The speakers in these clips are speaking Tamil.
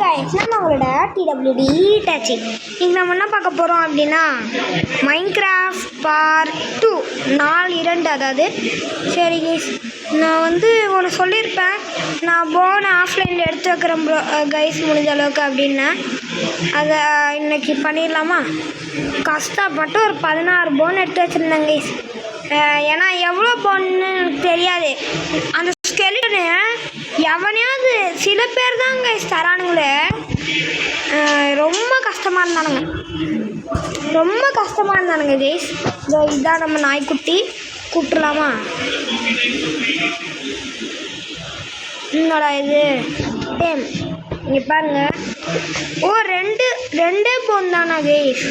கைஸ் நம்மளோட டிடபிள்யூடி டச்சி இன்னைக்கு நம்ம என்ன பார்க்க போகிறோம் அப்படின்னா மைன்கிராஃப்ட் பார்ட் டூ நாலு இரண்டு அதாவது சரி கைஸ் நான் வந்து ஒன்று சொல்லியிருப்பேன். நான் போன ஆஃப்லைனில் எடுத்து வைக்கிறேன் ப்ரோ கைஸ் முடிஞ்ச அளவுக்கு அப்படின்னு. அதை இன்னைக்கு பண்ணிடலாமா? கஷ்டப்பட்டு ஒரு பதினாறு போன் எடுத்து வச்சுருந்தேன் கைஸ் ஏன்னா எவ்வளோ போன்னு எனக்கு தெரியாது. அந்த ஸ்கெலிட்டனு எவனையாவது சில பேர் தான் கைஸ் தரானுங்களே. ரொம்ப கஷ்டமாக இருந்தானுங்க. ரொம்ப கஷ்டமாக இருந்தானுங்க கைஸ் இதோ இதுதான் நம்ம நாய்க்குட்டி கூப்பிடலாமா? என்னடா இது? டேம் இங்கே பாருங்க. ஓ ரெண்டு ரெண்டே போன் தானா கைஸ்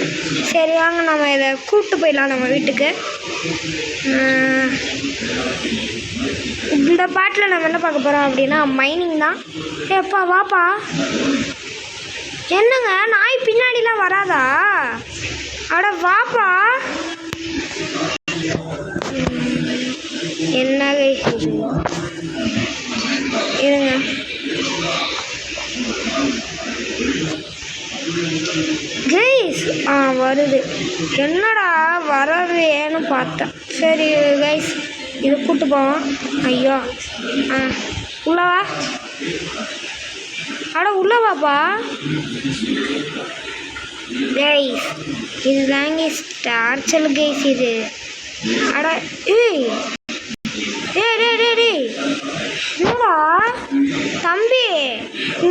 சரி வாங்க நம்ம இதை கூப்பிட்டு போயிடலாம் நம்ம வீட்டுக்கு. இந்த பாட்டில் நம்ம என்ன பார்க்க போகிறோம் அப்படின்னா மைனிங் தான். ஏப்பா வாப்பா. என்னங்க நாய் பின்னாடிலாம் வராதா? அட வாப்பா. என்ன இருங்க. கைஸ் ஆ வருது. என்னடா வரவேன்னு பார்த்தேன். சரி கைஸ் இது கூட்டு போவோம். ஐயோ. ஆ உள்ளவா அட உள்ளவாப்பா கைஸ் இதுதாங்க டார்ச்சல் கைஸ் இது. அட ஏய். ஏ டே டே டே என்னடா? தம்பி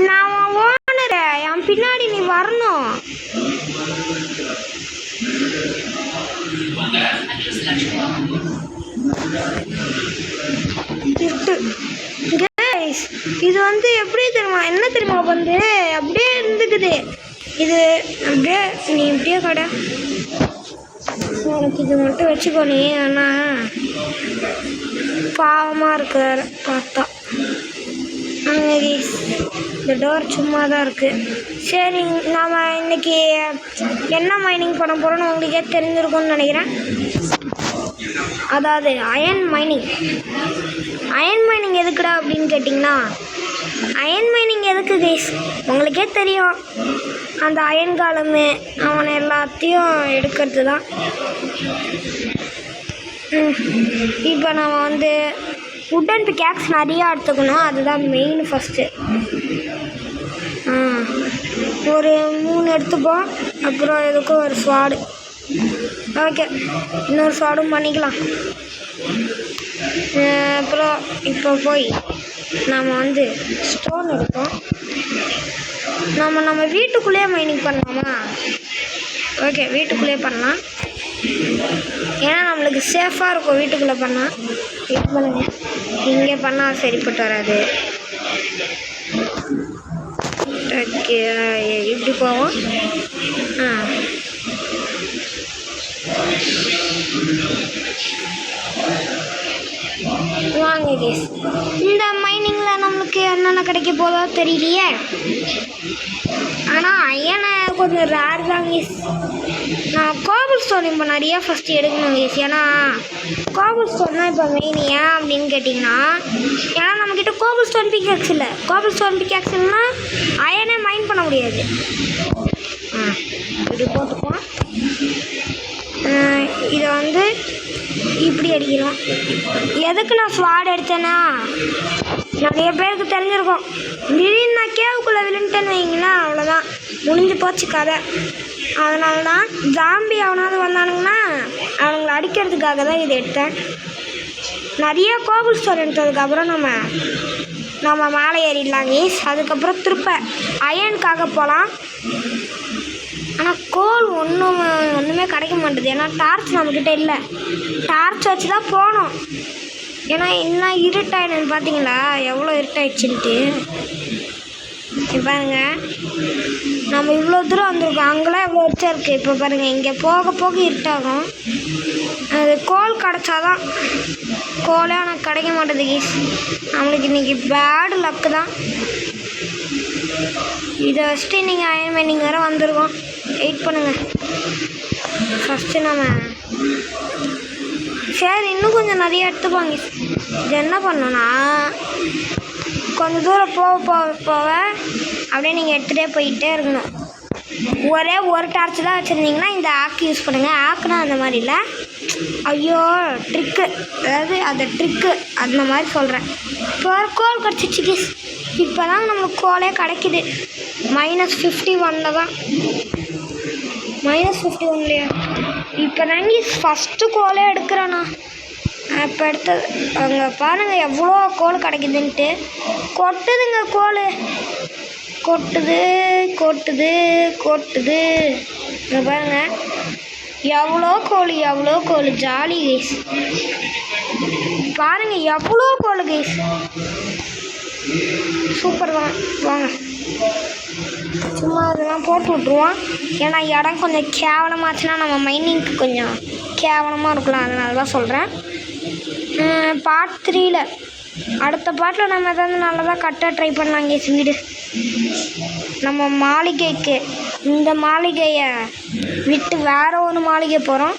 நான் ஓனரை என் பின்னாடி நீ வரணும். இது வந்து எப்படி தெரியுமா? என்ன தெரியுமா வந்து? அப்படியே இருந்துக்குது. இது அப்படியே நீ இப்படியே கடை. உனக்கு இது மட்டும் வச்சுக்கோ நீ ஆனால் பாவமாக இருக்கிற பார்த்தா. ஆமாங்க guys. இந்த டோர் சும்மா தான் இருக்குது சரி நாம் இன்றைக்கி என்ன மைனிங் பண்ண போகிறோன்னு உங்களுக்கே தெரிஞ்சிருக்கும்னு நினைக்கிறேன். அதாவது அயன் மைனிங் அயன் மைனிங் எதுக்குடா அப்படின்னு கேட்டிங்கன்னா அயன் மைனிங் எதுக்கு கைஸ் உங்களுக்கே தெரியும். அந்த அயன் காலம் அவனை எல்லாத்தையும் எடுக்கிறது தான் இப்போ நம்ம வந்து உட்டன் பிகேக்ஸ் நிறையா எடுத்துக்கணும். அதுதான் மெயின் ஃபஸ்ட்டு ஒரு மூணு எடுத்துப்போம். அப்புறம் எதுக்கும் ஒரு ஸ்வாடு ஓகே இன்னொரு ஸ்வாடும் பண்ணிக்கலாம். அப்புறம் இப்போ போய் நாம் வந்து ஸ்டோன் எடுப்போம். நம்ம நம்ம வீட்டுக்குள்ளேயே மைனிங் பண்ணலாமா? ஓகே வீட்டுக்குள்ளேயே பண்ணலாம். ஏன்னா நம்மளுக்கு சேஃபாக இருக்கும் வீட்டுக்குள்ளே பண்ணால் இது பண்ணுங்க இங்கே பண்ணால் சரிப்பட்டு வராது. ஓகே இப்படி போவோம்? ஆ. வாங்க கேஸ் இந்த மைனிங்கில் நம்மளுக்கு என்னென்ன கிடைக்க போதோ தெரியலையே. ஆனால் ஐயனை கொஞ்சம் ரேர் தான் கேஸ் நான் கோபுல் ஸ்டோன் இப்போ நிறைய ஃபஸ்ட்டு எடுக்கணும் கேஸ் ஏன்னா கோபுல் ஸ்டோன் தான் இப்போ மெயின் ஏன் அப்படின்னு கேட்டிங்கன்னா ஏன்னா நம்மக்கிட்ட கோபுல் ஸ்டோன் பிக்காக்ஸ் இல்லை. கோபுல் ஸ்டோன் பிக்காக்ஸ் இல்லைன்னா அயனே மைண்ட் பண்ண முடியாது. ஆ இப்படி போட்டுப்போம் இதை வந்து இப்படி அடிக்கணும். எதுக்கு நான் ஸ்வாட் எடுத்தேன்னா நிறைய பேருக்கு தெரிஞ்சிருக்கும். திடீர்னு நான் கேவுக்குள்ளே விழுந்துட்டேன்னு வைங்களேன் அவ்வளோதான் முடிஞ்சு போச்சு கதை. அதனால தான் ஜாம்பி அவனாவது வந்தானுங்கன்னா அவனுங்களை அடிக்கிறதுக்காக தான் இதை எடுத்தேன். நிறைய கோகுல் ஸ்டோர் எடுத்ததுக்கப்புறம் நம்ம நம்ம மேலே ஏறிடலாம் கேஸ் அதுக்கப்புறம் திருப்ப அயனுக்காக போகலாம் ஆனால் கோல் ஒன்றும் ஒன்றுமே கிடைக்க மாட்டேது. ஏன்னா டார்ச் நம்மக்கிட்ட இல்லை. டார்ச் வச்சு தான் போகணும் ஏன்னா என்ன இருட்டாயிடுன்னு பார்த்தீங்களா எவ்வளோ இருட்டாயிடுச்சுன்ட்டு. பாருங்க. நம்ம இவ்வளோ தூரம் வந்திருக்கோம். அங்கெல்லாம் இவ்வளோ இருட்டா இருக்குது இப்போ பாருங்கள் இங்கே போக போக இருட்டாகும். அது கோல் கிடச்சாதான் கோலே ஆனால் கிடைக்க மாட்டேது கீஸ் நம்மளுக்கு இன்றைக்கி பேடு லக்கு தான். இதை ஃபஸ்ட்டு நீங்கள் அயன் மைனிங் வேறு வந்திருக்கோம். வெயிட் பண்ணுங்கள் ஃபஸ்ட்டு நம்ம சரி இன்னும் கொஞ்சம் நிறைய எடுத்துப்பாங்க இது என்ன பண்ணோன்னா கொஞ்சம் தூரம் போக போக போக அப்படியே நீங்கள் எடுத்துகிட்டே போயிட்டே இருக்கணும். ஒரே ஒரு டார்ச் தான் வச்சுருந்தீங்கன்னா இந்த ஆக்கு யூஸ் பண்ணுங்கள் ஆக்குனா அந்த மாதிரி இல்லை. ஐயோ ட்ரிக்கு அதாவது அந்த ட்ரிக்கு அந்த மாதிரி சொல்கிறேன் இப்போ ஒரு கோல் கிடச்சிச்சு கிஸ் இப்போ தான் நம்மளுக்கு கோலே கிடைக்குது. மைனஸ் ஃபிஃப்டி ஒனில் தான். மைனஸ் ஃபிஃப்டி ஒன்லையா இப்போ தாங்க ஃபஸ்ட்டு கோலே எடுக்கிறேண்ணா அப்போ அடுத்தது அங்கே பாருங்கள் எவ்வளோ கோல் கிடைக்குதுன்ட்டு. கொட்டுதுங்க கோல். கொட்டுது கொட்டுது கொட்டுது. இங்கே பாருங்கள் எவ்வளோ கோழி எவ்வளோ கோழி ஜாலி கைஸ் பாருங்கள் எவ்வளோ கோல் கைஸ் சூப்பர் தான் வாங்க. சும்மா அதெல்லாம் போட்டு விட்ருவோம் ஏன்னா இடம் கொஞ்சம் கேவலமாச்சுன்னா நம்ம மைனிங்க்கு கொஞ்சம் கேவலமாக இருக்கலாம். அதனால தான் சொல்கிறேன் பார்ட் த்ரீல அடுத்த பாட்டில் நம்ம ஏதாவது நல்லதாக கட்ட ட்ரை பண்ணலாம் கேஸ் வீடு. நம்ம மாளிகைக்கு இந்த மாளிகையை விட்டு வேற ஒரு மாளிகை போகிறோம்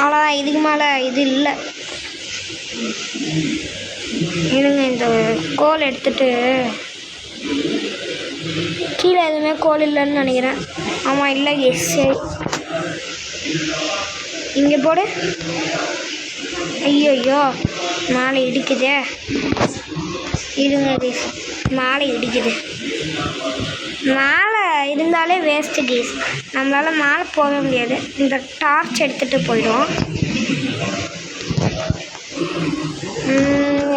அவ்வளோதான் இதுக்கு மேலே இது இல்லை. இருங்க இந்த கோல் எடுத்துட்டு கீழே எதுவுமே கோல் இல்லைன்னு நினைக்கிறேன். ஆமாம் இல்லை எஸ் சரி இங்கே போடு. ஐயோ ஐயோ மேலே இடிக்குதே. இருங்க கேஸ் மாலை இடிக்குது. மாலை இருந்தாலே வேஸ்ட்டு கேஸ் நம்மளால் மாலை போக முடியாது. இந்த டார்ச் எடுத்துகிட்டு போயிடும்.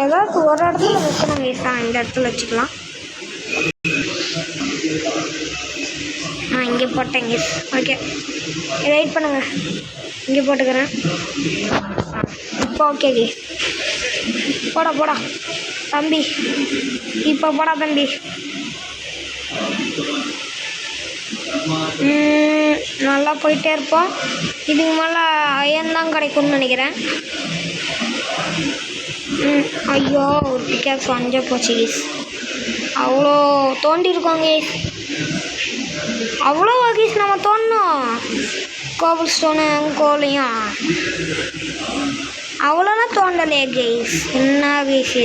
ஏதாவது ஒரு இடத்துல வைக்கணும் கேஸ் தான் இந்த இடத்துல வச்சுக்கலாம். ஆ இங்கே போட்டேன் கேஸ் ஓகே வெயிட் பண்ணுங்கள் இங்கே போட்டுக்கிறேன். இப்போ ஓகே கேஸ் போடா போடா. தம்பி இப்போ போடா தம்பி. நல்லா போயிட்டே இருப்போம். இதுக்கு மேலே அயன் தான் கிடைக்கும்னு நினைக்கிறேன். ம், ஐயோ ஒரு பிக்காக்ஸ் வஞ்ச போச்சு கேஸ் அவ்வளோ தோண்டியிருக்கோங்க அவ்வளோ கேஸ் நம்ம தோண்டணும் கோபிள் ஸ்டோனு கோலையும். அவ்வளோலாம் தோண்டலையே கேஸ் என்ன கேஸு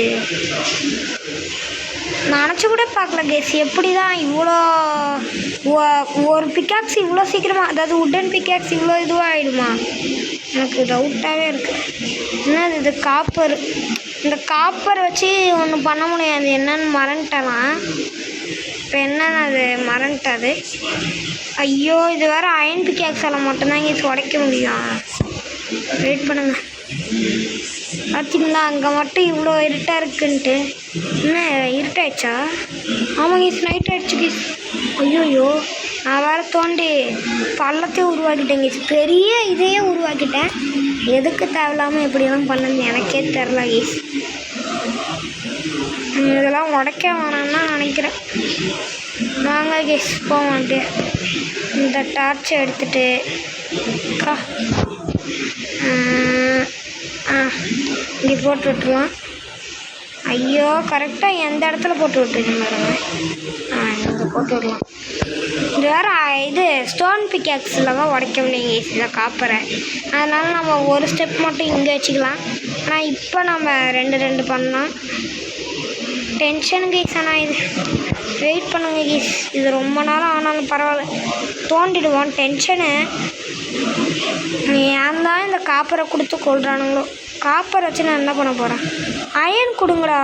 நினச்சி கூட பார்க்கல கேஸ் எப்படி தான் இவ்வளோ ஒரு பிக்காக்ஸ் இவ்வளோ சீக்கிரமாக அதாவது உட்டன் பிக்காக்ஸ் இவ்வளோ இதுவாக ஆகிடுமா எனக்கு டவுட்டாகவே இருக்குது என்னது இது காப்பர் இந்த காப்பர் வச்சு ஒன்று பண்ண முடியாது. என்னன்னு மறந்துட்டலாம் இப்போ என்னன்னு அது மறந்துட்டாது. ஐயோ இது வேறு அயன் பிக்காக்ஸால் மட்டும்தான் இங்கே உடைக்க முடியும். வெயிட் பண்ணுங்க. பார்த்தீங்களா அங்கே மட்டும் இவ்வளோ இருட்டாக இருக்குன்ட்டு. என்ன இருட்டாயிடுச்சா? ஆமாங்க கீஸ் நைட் ஆயிடுச்சு கீஸ் ஐயோயோ நான் வேறு தோண்டி பள்ளத்தையும் உருவாக்கிட்டேன் கீஸ் பெரிய இதையே உருவாக்கிட்டேன். எதுக்கு தேவையில்லாமல் இப்படிலாம் பண்ணது எனக்கே தெரில கீஸ் இதெல்லாம் உடைக்க வேணாம்னு தான் நினைக்கிறேன். வாங்க போக மாட்டேன் இந்த டார்ச்சை எடுத்துட்டு கா. ஆ இங்கே போட்டு விட்ருவோம் ஐயோ கரெக்டாக எந்த இடத்துல போட்டு விட்டுருக்கேன் பாருங்க. ஆ இங்கே போட்டு விடலாம். இது வேறு இது ஸ்டோன் பிக்கேக்ஸில் தான் உடைக்க முடியுங்க இதில் காப்பரை அதனால் நம்ம ஒரு ஸ்டெப் மட்டும் இங்கே வச்சுக்கலாம். ஆனால் இப்போ நம்ம ரெண்டு ரெண்டு பண்ணலாம் டென்ஷன் கீஸ் ஆனால் இது வெயிட் பண்ணுங்க கேஸ் இது ரொம்ப நேரம் ஆனாலும் பரவாயில்ல. தோண்டிடுவோம். டென்ஷனு ஏன் தான் இந்த காப்பரை கொடுத்து கொள்கிறானுங்களோ காப்பர் வச்சு நான் என்ன பண்ண போகிறேன் அயன் கொடுங்கடா.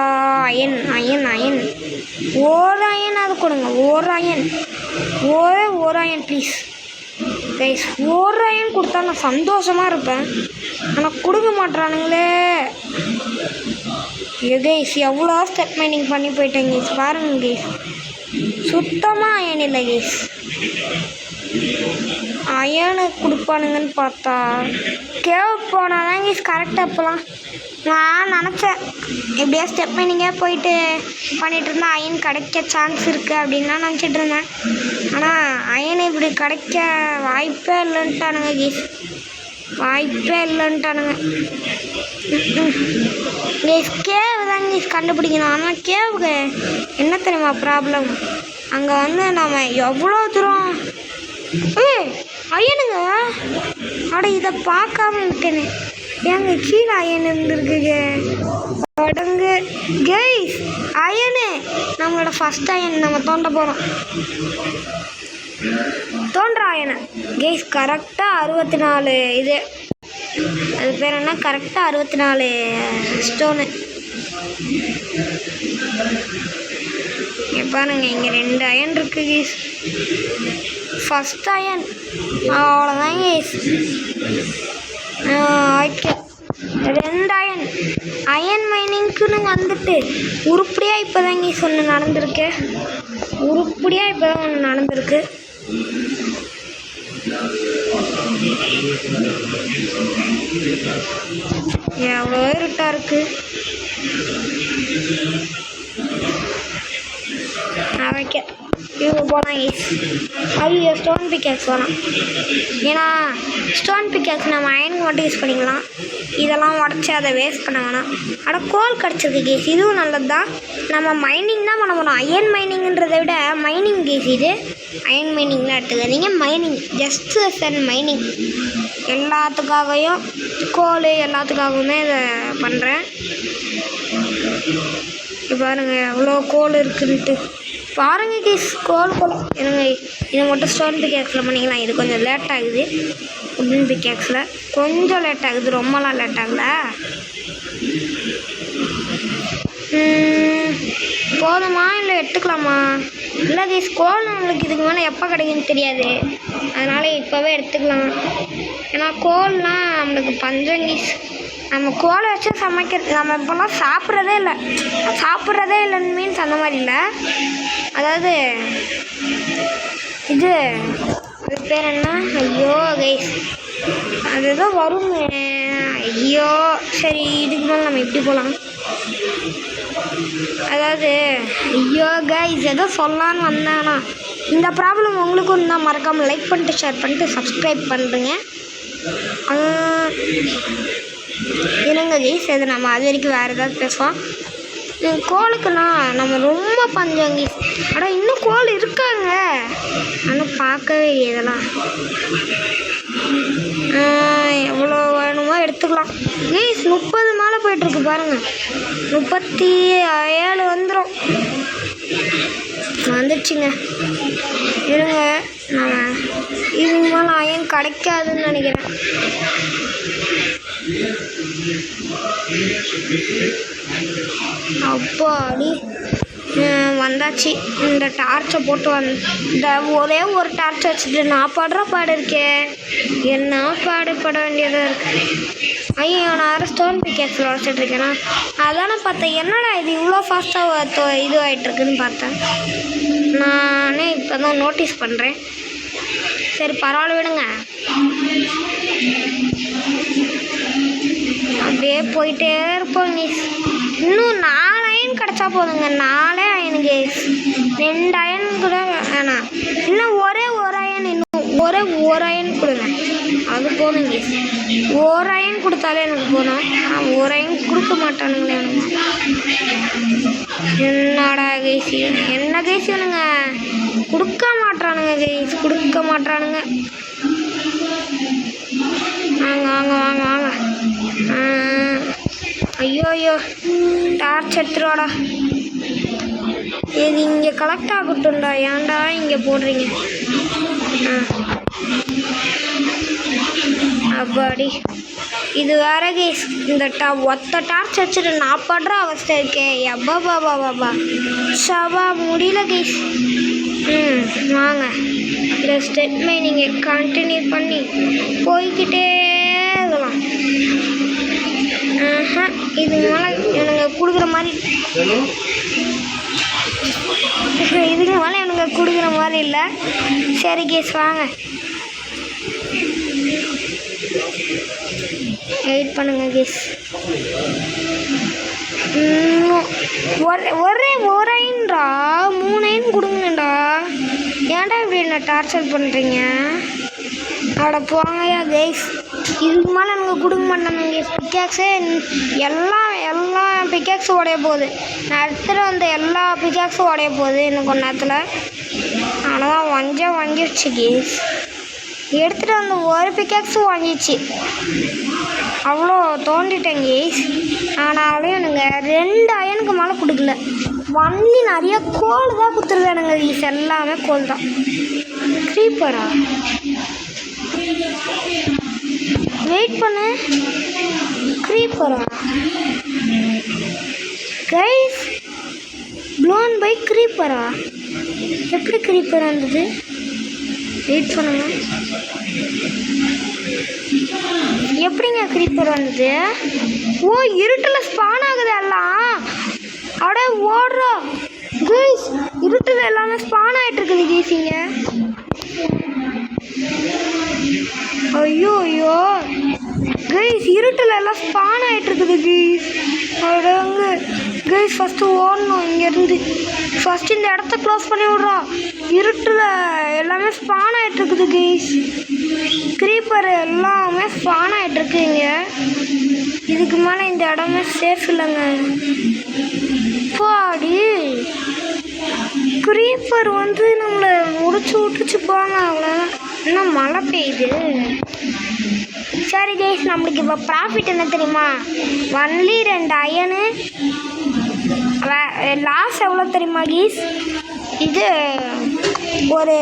அயன் அயன் அயன் ஒரு அயன் அது கொடுங்க. ஒரு அயன் ஒரே ஒரு அயன் ப்ளீஸ் கைஸ் ஒரு அயன் கொடுத்தா நான் சந்தோஷமாக இருப்பேன். ஆனால் கொடுக்க மாட்றானுங்களே. கைஸ் எவ்வளோ ஸ்டெப் மைனிங் பண்ணி போயிட்டேன் கைஸ் பாருங்க கைஸ் சுத்தமாக அயன் இல்லை கைஸ் அயனை கொடுப்பானுங்கன்னு பார்த்தா கேவ் போனால் தான் கைஸ் கரெக்டாக இப்போலாம் நான் நினச்சேன். எப்படியா ஸ்டெப் மைனிங்கே போயிட்டு பண்ணிகிட்டு இருந்தா அயன் கிடைக்க சான்ஸ் இருக்குது அப்படின்லாம் நினச்சிட்டு இருந்தேன். ஆனால் அயன் இப்படி கிடைக்க வாய்ப்பே இல்லைன்ட்டானுங்க கீஸ் வாய்ப்பே இல்லைன்ட்டானுங்க. கேஸ் கேவ் தான் கைஸ் கண்டுபிடிக்கணும். ஆனால் கேவுக்கு என்ன தெரியுமா ப்ராப்ளம் அங்கே வந்து நம்ம எவ்வளோ தூரம்? ஏ ஐயனுங்க அட இதை பார்க்காம விட்டேனே. ஏங்க கீழே அயன் இருந்திருக்குங்க. அடங்கு. Guys iron. நம்மளோட ஃபஸ்ட் அயன் நம்ம தோண்ட போகிறோம் தோன்ற அயனை. கேஸ் கரெக்டாக அறுபத்தி நாலு இது. அது பேர் என்ன? கரெக்டாக அறுபத்தி நாலு ஸ்டோனு இங்க பாருங்க இங்கே ரெண்டு அயன் இருக்கு கேஸ் ஃபஸ்ட் அயன். அவ்வளோதான் கேஸ் ஓகே ரெண்டு அயன் அயன் மைனிங்க்குன்னு வந்துட்டு உருப்படியாக இப்போ தான் சொன்ன ஒன்று நடந்திருக்கு. உருப்படியாக இப்போ தான் ஒன்று நடந்திருக்கு. எவ்வளோ இருட்டாக இருக்குது வைக்க இவங்க போகலாம் ஈஸ் ஐயோ ஸ்டோன் பிக்கேக்ஸ் வேணாம் ஏன்னா ஸ்டோன் பிக்கேக்ஸ் நம்ம அயனுக்கு மட்டும் யூஸ் பண்ணிக்கலாம். இதெல்லாம் உடச்சி அதை வேஸ்ட் பண்ண வேணாம். ஆனால் கோல் கிடச்சிருக்கு கேஸ் இதுவும் நல்லது தான் நம்ம மைனிங் தான் பண்ண போகிறோம் அயன் மைனிங்கிறத விட மைனிங் கேஸ் இது. அயன் மைனிங்லாம் எடுத்துக்காதீங்க. மைனிங் ஜஸ்ட் அண்ட் மைனிங் எல்லாத்துக்காகவும் கோல் எல்லாத்துக்காகவுமே இதை பண்ணுறேன் இப்போ பாருங்க எவ்வளோ கோல் இருக்குன்ட்டு. பாருங்க கேஸ் கோல் கோல் என்னங்க இதை மட்டும் ஸ்டோன் பிக்கேக்ஸில் பண்ணிக்கலாம் இது கொஞ்சம் லேட் ஆகுது. உடன் பிக்கேக்ஸில் கொஞ்சம் லேட் ஆகுது. ரொம்பலாம் லேட் ஆகல. போதுமா? இல்லை எடுத்துக்கலாமா? இல்லை கேஸ் கோல் நம்மளுக்கு இதுக்கு மேலே எப்போ கிடைக்குன்னு தெரியாது. அதனால் இப்போவே எடுத்துக்கலாம். ஏன்னா கோல்லாம் நம்மளுக்கு பஞ்சம் நம்ம கோலை வச்சு சமைக்கிறது நம்ம இப்போல்லாம் சாப்பிட்றதே இல்லை. சாப்பிட்றதே இல்லைன்னு மீன்ஸ் அந்த மாதிரி இல்லை. அதாவது இது அது பேர் என்ன? ஐயோ கைஸ் அது ஏதோ வருமே. ஐயோ சரி இதுக்கு மேலே நம்ம இப்படி போகலாம். அதாவது ஐயோ கைஸ் ஏதோ சொல்லான்னு வந்தானா இந்த ப்ராப்ளம் உங்களுக்கும் இருந்தால் மறக்காமல் லைக் பண்ணிட்டு ஷேர் பண்ணிட்டு சப்ஸ்கிரைப் பண்ணுறேங்க என்னங்க கைஸ் அது நம்ம அது வரைக்கும் வேறு ஏதாவது பேசுவோம். உம், நம்ம ரொம்ப பஞ்சம் கைஸ் ஆனால் இன்னும் கோல் இருக்காங்க. ஆனால் பார்க்கவே இல்லை இதெல்லாம். எவ்வளோ வேணுமோ எடுத்துக்கலாம். கைஸ் முப்பது மேலே போயிட்டுருக்கு பாருங்க. முப்பத்தி ஏழு வந்துடும் வந்துடுச்சுங்க இருங்க நான் ஈவினிங் மேலே அயன் கிடைக்காதுன்னு நினைக்கிறேன். அப்பா அடி. வந்தாச்சு. இந்த டார்ச்சை போட்டு வந் இந்த ஒரே ஒரு டார்ச் வச்சுட்டு நான் பாடுற பாடு இருக்கே. என்ன பாடு பட வேண்டியதாக இருக்கு? ஐயோ நான் வேறு ஸ்டோன் பிக்கேஸில் வச்சுட்டு இருக்கேனா? அதானே பார்த்தேன். என்னடா இது இவ்வளோ ஃபாஸ்ட்டாக இது ஆகிட்டுருக்குன்னு பார்த்தேன். நானே இப்போ தான் நோட்டீஸ் பண்ணுறேன் சரி பரவாயில்ல விடுங்க. அப்படியே போயிட்டே இருப்போம் மிஸ் இன்னும் நாலு கிடச்சா போதுங்க. நாலு அயன் கேஸ் ரெண்டு அயன் கூட வேணாம் இன்னும் ஒரே ஒரு அயன் இன்னும் ஒரே ஒரு அயன் கொடுங்க. அது போதும் கேஸ் ஒரு அயன் கொடுத்தாலே எனக்கு போதும். நான் ஒரு அயன் கொடுக்க மாட்டானுங்களே. எனக்கு என்னடா கேஸ் என்ன கேஸ் வேணுங்க கொடுக்க மாட்டானுங்க கேஸ் கொடுக்க மாட்டானுங்க. வாங்க வாங்க வாங்க வாங்க. ஐயோ ஐயோ. டார்ச் எடுத்துருவாடா இது இங்கே கலெக்ட் ஆகட்டும்டா. ஏன்டா இங்கே போடுறீங்க? ஆ. அப்பாடி. இது வேற கேஸ் இந்த டா ஒத்த டார்ச் வச்சுட்டு நான் படுற அவஸ்தை இருக்கே. அப்பா பாபா பாபா சவா முடியல கேஸ் ம் வாங்க. இந்த ஸ்டெப்மே நீங்கள் கண்டினியூ பண்ணி போய்கிட்டே இருக்கலாம். ஆஹா, இதுக்கு மேலே எனக்கு கொடுக்குற மாதிரி இதுக்கு மேலே எனக்கு கொடுக்குற மாதிரி இல்லை. சரி கேஸ் வாங்க. வெயிட் பண்ணுங்க கேஸ் ஒரே ஒரே ஒரு ஐன்டா மூணு ஐன் கொடுங்கடா. ஏன்டா இப்படி என்ன டார்ச்சர் பண்ணுறீங்க அட போங்கய்யா கேஸ் இதுக்கு மேலே எனக்கு கொடுக்க மாட்டானுங்க பிக்காக்ஸே எல்லாம் எல்லா பிக்காக்ஸும் உடைய போகுது. நான் எடுத்துகிட்டு வந்த எல்லா பிக்காக்ஸும் உடைய போகுது இன்னும் கொஞ்ச நேரத்தில். ஆனால் தான் வஞ்சா வாங்கிடுச்சு கேஸ் எடுத்துகிட்டு வந்த ஒரு பிக்காக்ஸும் வாங்கிடுச்சு அவ்வளோ தோண்டிட்டேன் கேஸ் ஆனாலும் எனக்கு ரெண்டு அயனுக்கு மேலே கொடுக்கல. வண்டி நிறைய கோல் தான் கொடுத்துருக்கானுங்க கேஸ் எல்லாமே கோல் தான். க்ரீப்பரா வெயிட் பண்ணு. க்ரீப்பரா கைஸ் ப்ளோன் பை க்ரீப்பரா எப்படி க்ரீப்பர் இருந்தது வெயிட் பண்ணுங்க. எப்படிங்க க்ரீப்பர் வந்தது ஓ இருட்டில் ஸ்பான் ஆகுது எல்லாம். அட ஓடுறோம் கைஸ் இருட்டில் எல்லாமே ஸ்பான் ஆகிட்டு இருக்குது கேசிங்க ஐயோ ஐயோ. கைஸ் இருட்டில் எல்லாம் ஸ்பான் ஆகிட்டு இருக்குது கைஸ் அடங்கு கைஸ் ஃபஸ்ட்டு ஓடணும் இங்கேருந்து. ஃபஸ்ட்டு இந்த இடத்த க்ளோஸ் பண்ணி விட்றோம். இருட்டில் எல்லாமே ஸ்பான் ஆகிட்டு இருக்குது கைஸ் க்ரீப்பர் எல்லாமே ஸ்பான் ஆகிட்டு இங்கே. இதுக்கு மேலே இந்த இடமே சேஃப் இல்லைங்க. பாடி க்ரீப்பர் வந்து நம்மளை முடிச்சு விட்டுச்சு போங்க அவ்வளோதான் இன்னும் மழை பெய்யுது. சரி கைஸ் நம்மளுக்கு இப்போ ப்ராஃபிட் என்ன தெரியுமா? ஒன்லி ரெண்டு அயனு லாஸ் எவ்வளோ தெரியுமா கைஸ் இது ஒரு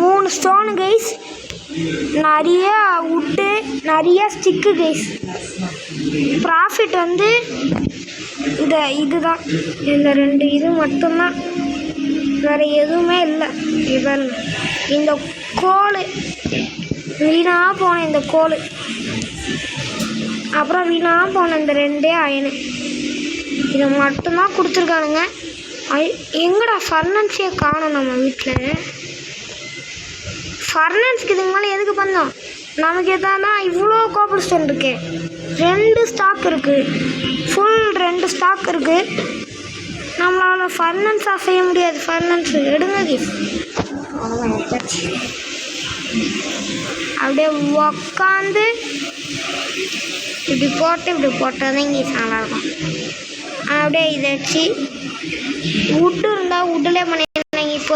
மூணு ஸ்டோனு கைஸ் நிறைய உட்டு நிறைய ஸ்டிக்கு கைஸ் ப்ராஃபிட் வந்து இந்த இதுதான். இந்த ரெண்டு இது மட்டும்தான். வேறு எதுவுமே இல்லை. இவன் இந்த கோல். வீணாக போன இந்த கோல். அப்புறம் வீணாக போன இந்த ரெண்டே அயனு. இதை மட்டும்தான் கொடுத்துருக்கானுங்க. ஐ எங்கடா ஃபர்னன்ஸே காணும் நம்ம வீட்டில் ஃபர்னன்ஸ்க்கு இதுக்கு மேலே எதுக்கு பண்ணோம் நமக்கு எதானா இவ்வளோ கோப்பர் ஸ்டோன் இருக்கு. ரெண்டு ஸ்டாக் இருக்குது ஃபுல் ரெண்டு ஸ்டாக் இருக்குது ஆனால் ஃபர்னன்ஸ் ஆஃப் செய்ய முடியாது. ஃபர்னன்ஸ் எடுங்க அப்படியே உக்காந்து இப்படி போட்டு இப்படி போட்டால் தான். இங்கே நல்லாயிருக்கும் அப்படியே இதை வச்சு உட்டு இருந்தால் உட்டுலே பண்ணிடலாம். இப்போ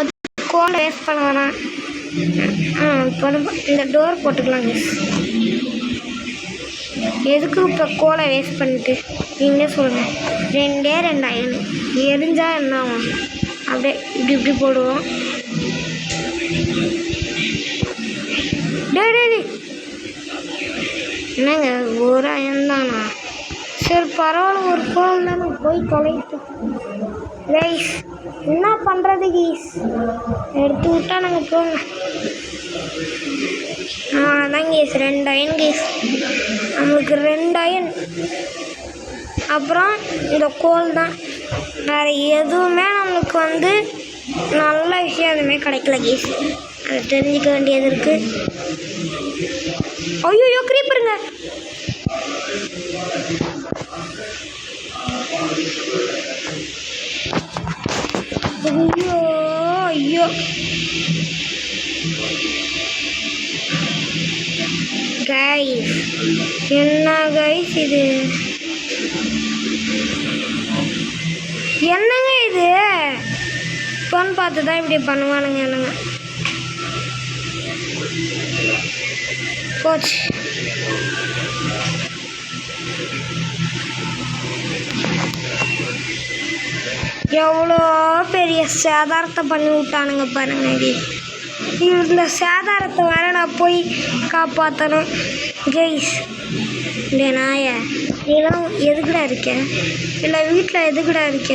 கோலை வேஸ்ட் பண்ண வேணாம். ஆ இப்போ வந்து இந்த டோர் போட்டுக்கலாம். எதுக்கு இப்போ கோலை வேஸ்ட் பண்ணிட்டு? நீங்களே சொல்லுங்கள் ரெண்டே ரெண்டு அயன் என்ன ஆகும் அப்படியே இப்படி இப்படி போடுவோம். என்னங்க ஒரு அயன் தானா? சரி பரவாயில்ல ஒரு கோல் தானே. போய் தொலைத்து. கைஸ் என்ன பண்ணுறது கீஸ்? எடுத்து விட்டா நாங்கள் போங்க. அதான் கேஸ் ரெண்டு அயன் கேஸ் நம்மளுக்கு ரெண்டு அயன் அப்புறம் இந்த கோல் தான். வேறு எதுவுமே நம்மளுக்கு வந்து நல்ல விஷயம் எதுவுமே கிடைக்கல கேஸ் அதை தெரிஞ்சுக்க வேண்டியது இருக்குது ஐயோ கிரீப்பருங்க ஐயோ ஐயோ. கைஸ் என்ன கைஸ் இது? என்னங்க இது? ஃபோன் பார்த்து தான் இப்படி பண்ணுவானுங்க என்னங்க? போச்சு. எவ்வளோ பெரிய சேதாரத்தை பண்ணி விட்டானுங்க பாருங்க இது. இந்த சேதாரத்தை வர நான் போய் காப்பாற்றணும் கெய்ஸ் இந்த நாய நீலாம் எதுக்குடா இருக்க? இல்லை வீட்டில் எதுக்குடா இருக்க?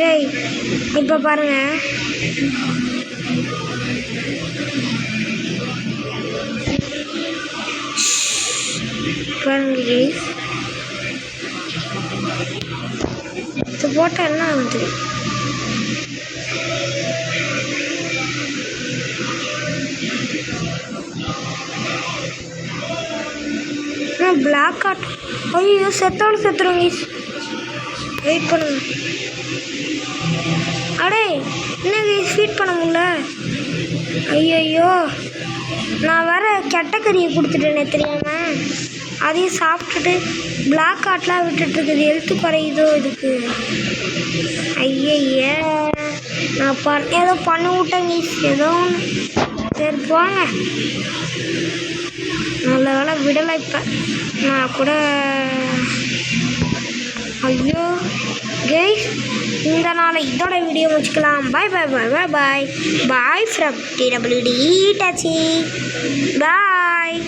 டேய் இப்போ பாருங்கள் பாருங்க கெய்ஸ் இது போட்டால் என்ன ஆகுது? பிளாக் ஆட் ஐயோ செத்தாலும் செத்துரும் கைஸ் வெயிட் பண்ணுங்க. அடே என்ன கைஸ் ஃபீட் பண்ண முடியல? ஐயோ நான் வர கெட்ட கறியை கொடுத்துட்டேனே தெரியாம? அதையும் சாப்பிட்டுட்டு பிளாக் ஆட்லாம் விட்டுட்டுருக்குது. ஹெல்த்து குறையுதோ இதுக்கு? ஐயய்ய நான் பண் ஏதோ பண்ண விட்டேன் கைஸ் ஏதோ ஒன்று சரி போங்க. நல்ல வேலை விடலை இப்போ. நான் கூட ஐயோ கேஸ் இந்த நாளை இதோட வீடியோ முடிச்சுக்கலாம். பாய் பாய் பாய் பாய் பாய் bye from TWD touch bye